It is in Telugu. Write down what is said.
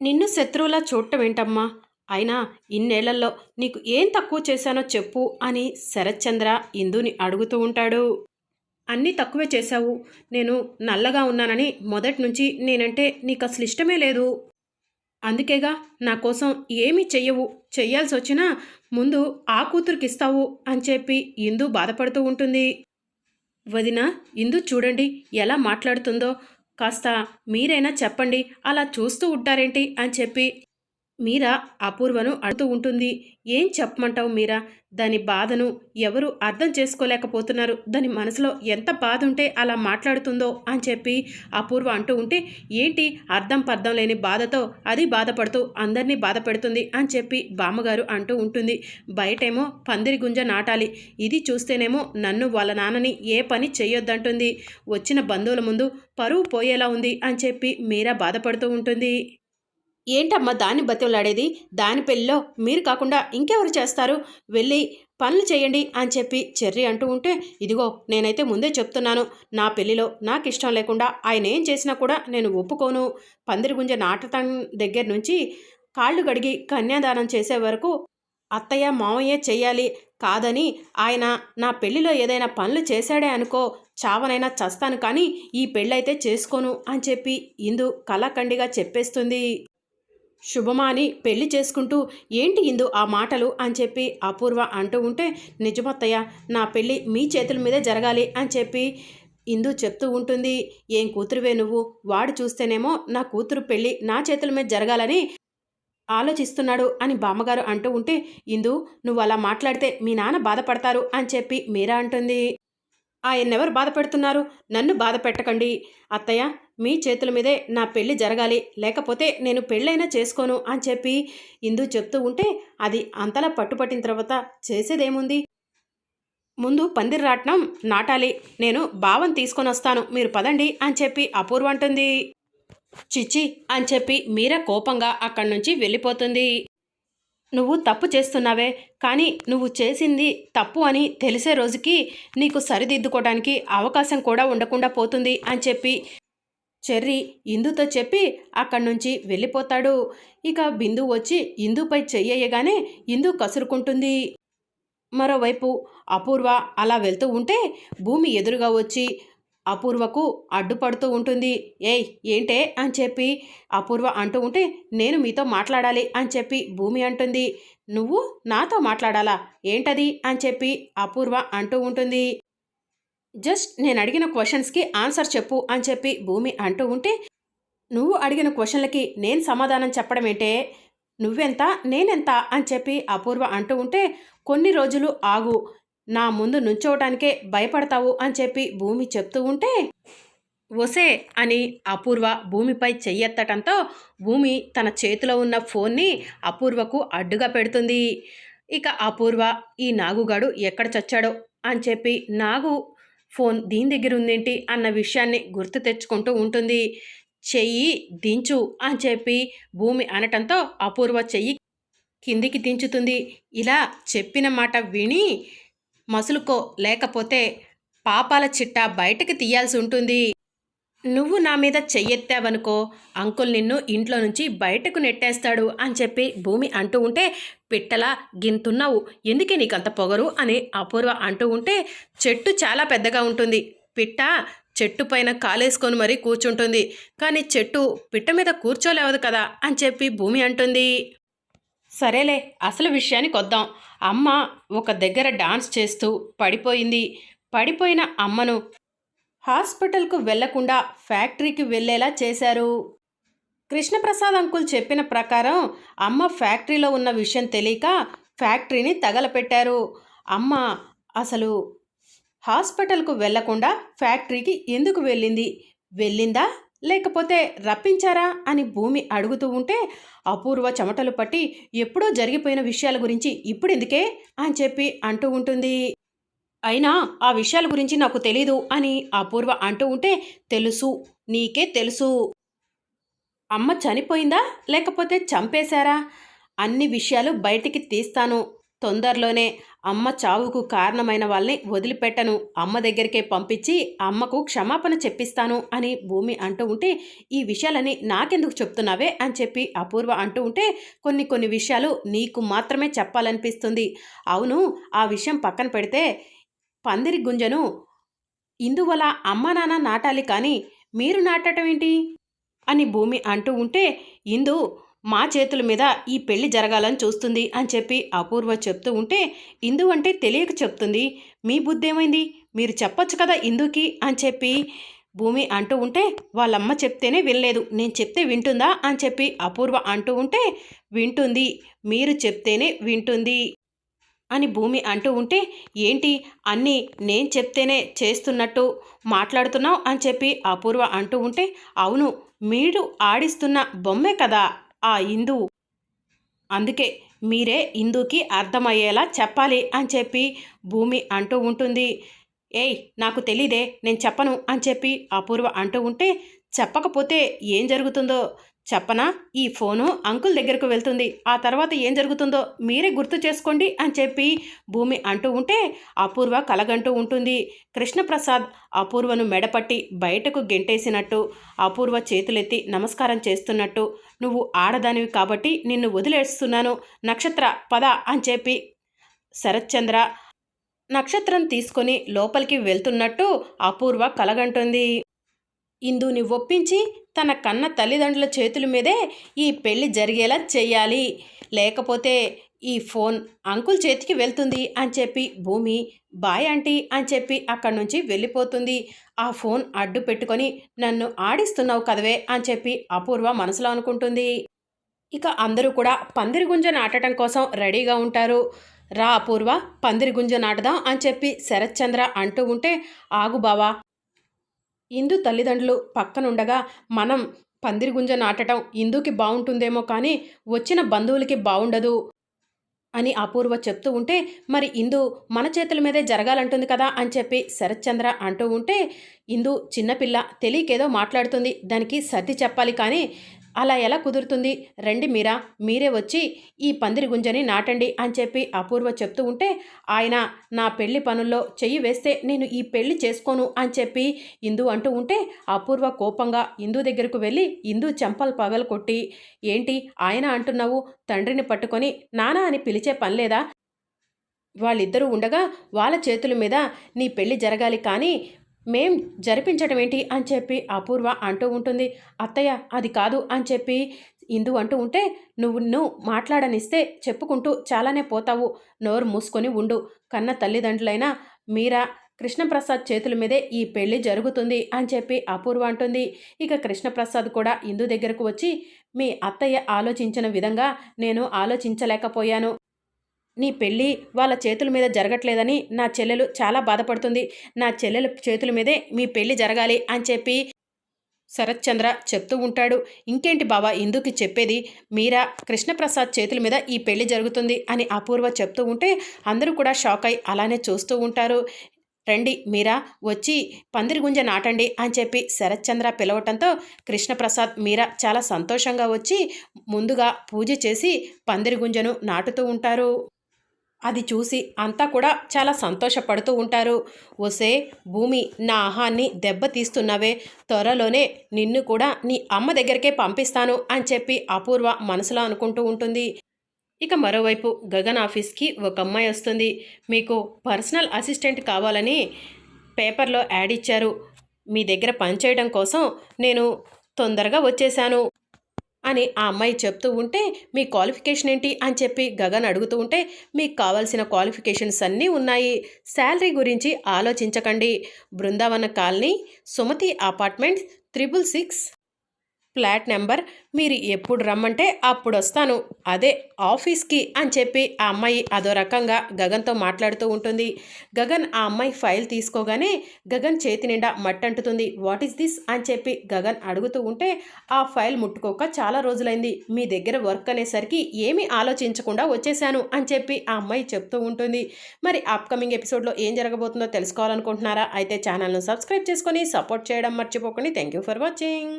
నిన్ను శత్రువులా చూడటం ఏంటమ్మా? అయినా ఇన్నేళ్ళలో నీకు ఏం తక్కువ చేశానో చెప్పు అని శరత్చంద్ర ఇందుని అడుగుతూ ఉంటాడు. అన్నీ తక్కువే చేశావు. నేను నల్లగా ఉన్నానని మొదటి నుంచి నేనంటే నీకు అసలు ఇష్టమే లేదు. అందుకేగా నా కోసం ఏమీ చెయ్యవు. చెయ్యాల్సి వచ్చినా ముందు ఆ కూతురికి ఇస్తావు అని చెప్పి ఇందు బాధపడుతూ ఉంటుంది. వదిన ఇందు చూడండి ఎలా మాట్లాడుతుందో. కాస్త మీరైనా చెప్పండి అలా చూస్తూ ఉంటారేంటి అని చెప్పి మీరా అపూర్వను అడుతూ ఉంటుంది. ఏం చెప్పమంటావు మీరా? దాని బాధను ఎవరు అర్థం చేసుకోలేకపోతున్నారు. దాని మనసులో ఎంత బాధ ఉంటే అలా మాట్లాడుతుందో అని చెప్పి అపూర్వ అంటూ ఉంటే ఏంటి అర్థం పర్థం లేని బాధతో అది బాధపడుతూ అందరినీ బాధ పెడుతుంది అని చెప్పి బామ్మగారు అంటూ ఉంటుంది. బయటేమో పందిరి గుంజ నాటాలి. ఇది చూస్తేనేమో నన్ను వాళ్ళ నాన్నని ఏ పని చేయొద్దంటుంది వచ్చిన బంధువుల ముందు పరువు పోయేలా ఉంది అని చెప్పి మీరా బాధపడుతూ ఉంటుంది. ఏంటమ్మా దాన్ని బతిలాడేది దాని పెళ్ళిలో మీరు కాకుండా ఇంకెవరు చేస్తారు? వెళ్ళి పనులు చేయండి అని చెప్పి చెర్రి అంటూ ఉంటే ఇదిగో నేనైతే ముందే చెప్తున్నాను. నా పెళ్ళిలో నాకు ఇష్టం లేకుండా ఆయన ఏం చేసినా కూడా నేను ఒప్పుకోను. పందిరిగుంజ నాటటం దగ్గర నుంచి కాళ్ళు గడిగి కన్యాదానం చేసే వరకు అత్తయ్య మావయ్య చేయాలి కాదని ఆయన నా పెళ్ళిలో ఏదైనా పనులు చేశాడే అనుకో చావనైనా చస్తాను కానీ ఈ పెళ్ళైతే చేసుకోను అని చెప్పి ఇందు కళాఖండిగా చెప్పేస్తుంది. శుభమాని పెళ్ళి చేసుకుంటూ ఏంటి ఇందు ఆ మాటలు అని చెప్పి అపూర్వ అంటూ ఉంటే నిజమత్తయ్య నా పెళ్ళి మీ చేతుల మీదే జరగాలి అని చెప్పి ఇందు చెప్తూ ఉంటుంది. ఏం కూతురువే నువ్వు? వాడు చూస్తేనేమో నా కూతురు పెళ్ళి నా చేతుల మీద జరగాలని ఆలోచిస్తున్నాడు అని బామ్మగారు అంటూ ఉంటే ఇందు నువ్వు అలా మాట్లాడితే మీ నాన్న బాధపడతారు అని చెప్పి మీరా అంటుంది. ఆయన్నెవరు బాధ పెడుతున్నారు నన్ను బాధ పెట్టకండి అత్తయ్య మీ చేతుల మీదే నా పెళ్ళి జరగాలి. లేకపోతే నేను పెళ్ళైనా చేసుకోను అని చెప్పి ఇందు చెప్తూ ఉంటే అది అంతలా పట్టుపట్టిన తర్వాత చేసేదేముంది? ముందు పందిరి రాట్నం నాటాలి. నేను భావం తీసుకొని వస్తాను. మీరు పదండి అని చెప్పి అపూర్వ అంటుంది. చిచ్చి అని చెప్పి మీర కోపంగా అక్కడి నుంచి వెళ్ళిపోతుంది. నువ్వు తప్పు చేస్తున్నావే. కానీ నువ్వు చేసింది తప్పు అని తెలిసే రోజుకి నీకు సరిదిద్దుకోవడానికి అవకాశం కూడా ఉండకుండా పోతుంది అని చెప్పి చెర్రి ఇందుతో చెప్పి అక్కడి నుంచి వెళ్ళిపోతాడు. ఇక బిందు వచ్చి ఇందుపై చెయ్యగానే ఇందు కసురుకుంటుంది. మరోవైపు అపూర్వ అలా వెళ్తూ ఉంటే భూమి ఎదురుగా వచ్చి అపూర్వకు అడ్డుపడుతూ ఉంటుంది. ఏయ్ ఏంటే? అని చెప్పి అపూర్వ అంటూ ఉంటే నేను మీతో మాట్లాడాలి అని చెప్పి భూమి అంటుంది. నువ్వు నాతో మాట్లాడాలా? ఏంటది? అని చెప్పి అపూర్వ అంటూ ఉంటుంది. జస్ట్ నేను అడిగిన క్వశ్చన్స్కి ఆన్సర్ చెప్పు అని చెప్పి భూమి అంటూ ఉంటే నువ్వు అడిగిన క్వశ్చన్లకి నేను సమాధానం చెప్పడం ఏంటే? నువ్వెంత? నేనెంత? అని చెప్పి అపూర్వ అంటూ ఉంటే కొన్ని రోజులు ఆగు. నా ముందు నుంచోవటానికే భయపడతావు అని చెప్పి భూమి చెప్తూ ఉంటే ఒసే అని అపూర్వ భూమిపై చెయ్యెత్తటంతో భూమి తన చేతిలో ఉన్న ఫోన్ని అపూర్వకు అడ్డుగా పెడుతుంది. ఇక అపూర్వ ఈ నాగుగాడు ఎక్కడ చచ్చాడో? అని చెప్పి నాగు ఫోన్ దీని దగ్గర ఉందేంటి అన్న విషయాన్ని గుర్తు తెచ్చుకుంటూ ఉంటుంది. చెయ్యి దించు అని చెప్పి భూమి అనటంతో అపూర్వ చెయ్యి కిందికి దించుతుంది. ఇలా చెప్పిన మాట విని మసులుకో లేకపోతే పాపాల చిట్టా బయటకు తీయాల్సి ఉంటుంది. నువ్వు నా మీద చెయ్యెత్తావనుకో అంకుల్ నిన్ను ఇంట్లో నుంచి బయటకు నెట్టేస్తాడు అని చెప్పి భూమి అంటూ ఉంటే పిట్టలా గింతున్నావు. ఎందుకే నీకంత పొగరు అని అపూర్వ అంటూ ఉంటే చెట్టు చాలా పెద్దగా ఉంటుంది. పిట్ట చెట్టు పైన కాలేసుకొని మరీ కూర్చుంటుంది. కానీ చెట్టు పిట్ట మీద కూర్చోలేవదు కదా అని చెప్పి భూమి అంటుంది. సరేలే అసలు విషయానికి వద్దాం అమ్మ ఒక దగ్గర డాన్స్ చేస్తూ పడిపోయింది. పడిపోయిన అమ్మను హాస్పిటల్కు వెళ్ళకుండా ఫ్యాక్టరీకి వెళ్ళేలా చేశారు. కృష్ణప్రసాద్ అంకుల్ చెప్పిన ప్రకారం అమ్మ ఫ్యాక్టరీలో ఉన్న విషయం తెలియక ఫ్యాక్టరీని తగలపెట్టారు. అమ్మ అసలు హాస్పిటల్కు వెళ్ళకుండా ఫ్యాక్టరీకి ఎందుకు వెళ్ళింది? వెళ్ళిందా? లేకపోతే రప్పించారా? అని భూమి అడుగుతూ ఉంటే అపూర్వ చెమటలు పట్టి ఎప్పుడో జరిగిపోయిన విషయాల గురించి ఇప్పుడెందుకే? అని చెప్పి అంటూ ఉంటుంది. అయినా ఆ విషయాల గురించి నాకు తెలీదు అని అపూర్వ అంటూ ఉంటే తెలుసు నీకే తెలుసు. అమ్మ చనిపోయిందా? లేకపోతే చంపేశారా? అన్ని విషయాలు బయటికి తీస్తాను. తొందరలోనే అమ్మ చావుకు కారణమైన వాళ్ళని వదిలిపెట్టను. అమ్మ దగ్గరికే పంపించి అమ్మకు క్షమాపణ చెప్పిస్తాను అని భూమి అంటూ ఉంటే ఈ విషయాలని నాకెందుకు చెప్తున్నావే అని చెప్పి అపూర్వ అంటూ ఉంటే కొన్ని కొన్ని విషయాలు నీకు మాత్రమే చెప్పాలనిపిస్తుంది. అవును ఆ విషయం పక్కన పెడితే పందిరి గుంజను. ఇందువల అమ్మ నాన్న నాటాలి కానీ మీరు నాటటం ఏంటి? అని భూమి అంటూ ఉంటే ఇందు మా చేతుల మీద ఈ పెళ్ళి జరగాలని చూస్తుంది అని చెప్పి అపూర్వ చెప్తూ ఉంటే ఇందు అంటే తెలియక చెప్తుంది. మీ బుద్ధి ఏమైంది మీరు చెప్పొచ్చు కదా ఇందుకి అని చెప్పి భూమి అంటూ ఉంటే వాళ్ళమ్మ చెప్తేనే వినలేదు. నేను చెప్తే వింటుందా అని చెప్పి అపూర్వ అంటూ ఉంటే వింటుంది. మీరు చెప్తేనే వింటుంది. అని భూమి అంటూ ఉంటే ఏంటి? అన్నీ నేను చెప్తేనే చేస్తున్నట్టు మాట్లాడుతున్నావు అని చెప్పి అపూర్వ అంటూ ఉంటే అవును మీరు ఆడిస్తున్న బొమ్మే కదా ఆ ఇందు అందుకే మీరే ఇందుకి అర్థమయ్యేలా చెప్పాలి అని చెప్పి భూమి అంటూ ఉంటుంది. ఏయ్ నాకు తెలీదే నేను చెప్పను అని చెప్పి అపూర్వ అంటూ ఉంటే చెప్పకపోతే ఏం జరుగుతుందో చెప్పనా? ఈ ఫోను అంకుల్ దగ్గరకు వెళ్తుంది. ఆ తర్వాత ఏం జరుగుతుందో మీరే గుర్తు చేసుకోండి అని చెప్పి భూమి అంటూ ఉంటే అపూర్వ కలగంటూ ఉంటుంది. కృష్ణప్రసాద్ అపూర్వను మెడపట్టి బయటకు గెంటేసినట్టు అపూర్వ చేతులెత్తి నమస్కారం చేస్తున్నట్టు నువ్వు ఆడదానివి కాబట్టి నిన్ను వదిలేస్తున్నాను. నక్షత్ర పద అని చెప్పి శరత్చంద్ర నక్షత్రం తీసుకొని లోపలికి వెళ్తున్నట్టు అపూర్వ కలగంటుంది. ఇందుని ఒప్పించి తన కన్న తల్లిదండ్రుల చేతుల మీదే ఈ పెళ్ళి జరిగేలా చేయాలి లేకపోతే ఈ ఫోన్ అంకుల్ చేతికి వెళ్తుంది అని చెప్పి భూమి బాయ్ ఆంటీ అని చెప్పి అక్కడి నుంచి వెళ్ళిపోతుంది. ఆ ఫోన్ అడ్డు పెట్టుకొని నన్ను ఆడిస్తున్నావు కదవే అని చెప్పి అపూర్వ మనసులో అనుకుంటుంది. ఇక అందరూ కూడా పందిరి గుంజ నాటడం కోసం రెడీగా ఉంటారు. రా అపూర్వ పందిరి గుంజ నాటదాం అని చెప్పి శరత్చంద్ర అంటూ ఉంటే ఆగు బావా ఇందు తల్లిదండ్రులు పక్కనుండగా మనం పందిరిగుంజ నాటటం ఇందుకి బాగుంటుందేమో కానీ వచ్చిన బంధువులకి బాగుండదు అని అపూర్వ చెప్తూ ఉంటే మరి ఇందు మన చేతుల మీదే జరగాలంటుంది కదా అని చెప్పి శరత్చంద్ర అంటూ ఉంటే ఇందు చిన్నపిల్ల తెలియకేదో మాట్లాడుతుంది దానికి సర్ది చెప్పాలి కానీ అలా ఎలా కుదురుతుంది? రండి మీరా మీరే వచ్చి ఈ పందిరి గుంజని నాటండి అని చెప్పి అపూర్వ చెప్తూ ఉంటే ఆయన నా పెళ్ళి పనుల్లో చెయ్యి వేస్తే నేను ఈ పెళ్ళి చేసుకోను అని చెప్పి ఇందు అంటూ ఉంటే అపూర్వ కోపంగా ఇందు దగ్గరకు వెళ్ళి ఇందు చెంపలు పగలు కొట్టి ఏంటి ఆయన అంటున్నావు? తండ్రిని పట్టుకొని నానా అని పిలిచే పనిలేదా వాళ్ళిద్దరూ ఉండగా వాళ్ళ చేతుల మీద నీ పెళ్ళి జరగాలి కానీ మేం జరిపించడం ఏంటి అని చెప్పి అపూర్వ అంటూ ఉంటుంది. అత్తయ్య అది కాదు అని చెప్పి ఇందు అంటూ ఉంటే నువ్వు నువ్వు మాట్లాడనిస్తే చెప్పుకుంటూ చాలానే పోతావు. నోరు మూసుకొని ఉండు. కన్న తల్లిదండ్రులైనా మీరా కృష్ణప్రసాద్ చేతుల మీదే ఈ పెళ్ళి జరుగుతుంది అని చెప్పి అపూర్వ అంటుంది. ఇక కృష్ణప్రసాద్ కూడా ఇందు దగ్గరకు వచ్చి మీ అత్తయ్య ఆలోచించిన విధంగా నేను ఆలోచించలేకపోయాను. నీ పెళ్ళి వాళ్ళ చేతుల మీద జరగట్లేదని నా చెల్లెలు చాలా బాధపడుతుంది. నా చెల్లెల చేతుల మీదే మీ పెళ్ళి జరగాలి అని చెప్పి శరత్చంద్ర చెప్తూ ఉంటాడు. ఇంకేంటి బావా ఇందుకు చెప్పేది? మీరా కృష్ణప్రసాద్ చేతుల మీద ఈ పెళ్ళి జరుగుతుంది అని అపూర్వ చెప్తూ ఉంటే అందరూ కూడా షాక్ అయి అలానే చూస్తూ ఉంటారు. రండి మీరా వచ్చి పందిరి గుంజ నాటండి అని చెప్పి శరత్చంద్ర పిలవటంతో కృష్ణప్రసాద్ మీరా చాలా సంతోషంగా వచ్చి ముందుగా పూజ చేసి పందిరి గుంజను నాటుతూ ఉంటారు. అది చూసి అంతా కూడా చాలా సంతోషపడుతూ ఉంటారు. ఒసే భూమి నా ఆహాన్ని దెబ్బతీస్తున్నవే త్వరలోనే నిన్ను కూడా నీ అమ్మ దగ్గరికే పంపిస్తాను అని చెప్పి అపూర్వ మనసులో అనుకుంటూ ఉంటుంది. ఇక మరోవైపు గగన్ ఆఫీస్కి ఒక అమ్మాయి వస్తుంది. మీకు పర్సనల్ అసిస్టెంట్ కావాలని పేపర్లో యాడ్ ఇచ్చారు. మీ దగ్గర పనిచేయడం కోసం నేను తొందరగా వచ్చేసాను అని ఆ అమ్మాయి చెప్తూ ఉంటే మీ క్వాలిఫికేషన్ ఏంటి? అని చెప్పి గగన్ అడుగుతూ ఉంటే మీకు కావాల్సిన క్వాలిఫికేషన్స్ అన్నీ ఉన్నాయి. శాలరీ గురించి ఆలోచించకండి. Brindavana colony Sumathi apartment triple six flat number మీరు ఎప్పుడు రమ్మంటే అప్పుడు వస్తాను. అదే ఆఫీస్కి అని చెప్పి ఆ అమ్మాయి అదో రకంగా గగన్తో మాట్లాడుతూ ఉంటుంది. గగన్ ఆ అమ్మాయి ఫైల్ తీసుకోగానే గగన్ చేతి నిండా మట్టంటుతుంది. What is this? అని చెప్పి గగన్ అడుగుతూ ఉంటే ఆ ఫైల్ ముట్టుకోక చాలా రోజులైంది. మీ దగ్గర వర్క్ అనేసరికి ఏమీ ఆలోచించకుండా వచ్చేసాను అని చెప్పి ఆ అమ్మాయి చెప్తూ ఉంటుంది. మరి అప్కమింగ్ ఎపిసోడ్లో ఏం జరగబోతుందో తెలుసుకోవాలనుకుంటున్నారా? అయితే ఛానల్ను సబ్స్క్రైబ్ చేసుకొని సపోర్ట్ చేయడం మర్చిపోకండి. Thank you for watching.